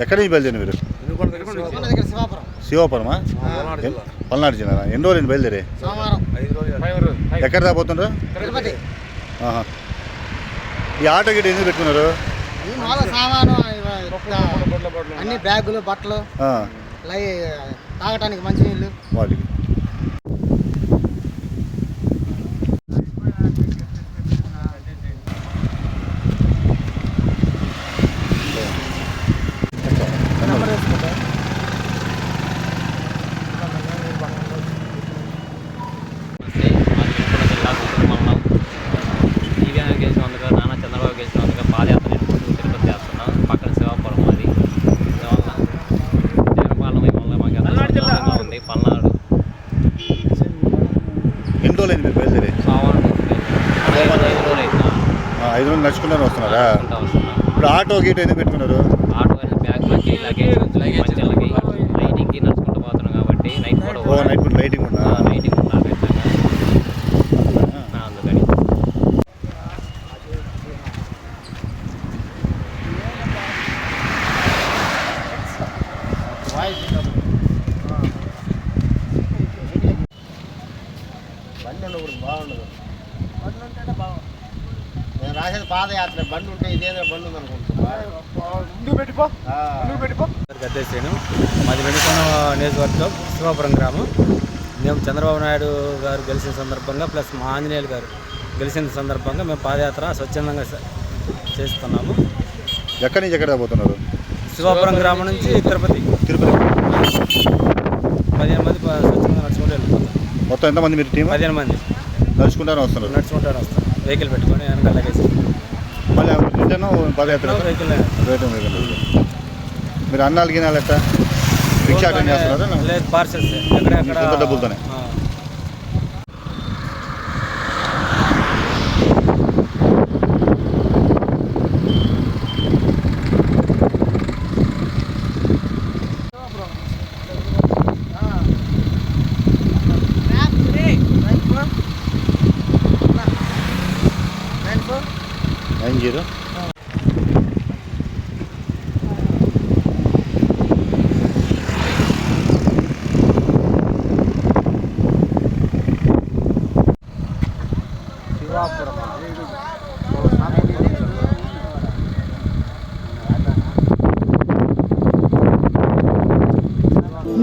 ఎక్కడి నుంచి బయలుదేరి మీరు? మన దగ్గర శివాపురం. శివపురమా? పల్నాడు జిల్లా. ఎన్ని రోజులు బయలుదేరి? సోమవారం. ఎక్కడ ఆహా. ఈ ఆటో గిట్ ఎందుకు పెట్టుకున్నారు? అన్ని బ్యాగులు బట్టలు ఆ, లై తాగటానికి మంచినీళ్ళు. వాటికి. ఎన్ని రోజులు అయింది. మీరు బయలుదేరి ఐదు రోజులు నడుచుకుంటానే వస్తున్నారా? వస్తున్నాం. ఇప్పుడు ఆటో గీటో ఎందుకు పెట్టుకున్నారు? ఆటో అయిన బ్యాగులకి లగేజ్ నడుచుకుంటూ పోతున్నాం కాబట్టి నైట్ కూడా ఓ నైట్ పూట లైటింగ్ ఉందా? లైటింగ్ ఉండాలి అందుకని. బండి ఉండకూడదు బాగుండదు. బండి ఉంటేనే బాగుంది నేను రాసేది పాదయాత్ర బండి ఉంటే ఇదేదో బండి ఉంది అనుకుంటున్నా గద్దేశ్రీను మాది వెనుకొండ నియోజకవర్గం శివాపురం గ్రామం. మేము చంద్రబాబు నాయుడు గారు గెలిచిన సందర్భంగా ప్లస్ మా ఆంజనేయులు గారు గెలిచిన సందర్భంగా మేము పాదయాత్ర స్వచ్ఛందంగా చేస్తున్నాము. ఎక్కడి నుంచి ఎక్కడ పోతున్నారు? శివాపురం గ్రామం నుంచి తిరుపతి. తిరుపతి. పదిహేను మంది స్వచ్ఛందంగా నడుచుకుంటూ వెళ్ళిపోతాం మొత్తం ఎంతమంది మీరు టీం పదిహేను మంది. నడుచుకుంటానే వస్తున్నారు. నడుచుకుంటూ వస్తాం వెహికల్ పెట్టుకొని వెనకాల మళ్ళీ రిటర్న్ పదయాత్ర వెహికల్ రిటర్న్ వెహికల్. మీరు అన్నాలు గినాలు ఎట్ట రిక్షా అటెండ్ చేస్తున్నారా? లేదు పార్సల్స్ సొంత డబ్బులతోనే? Giro.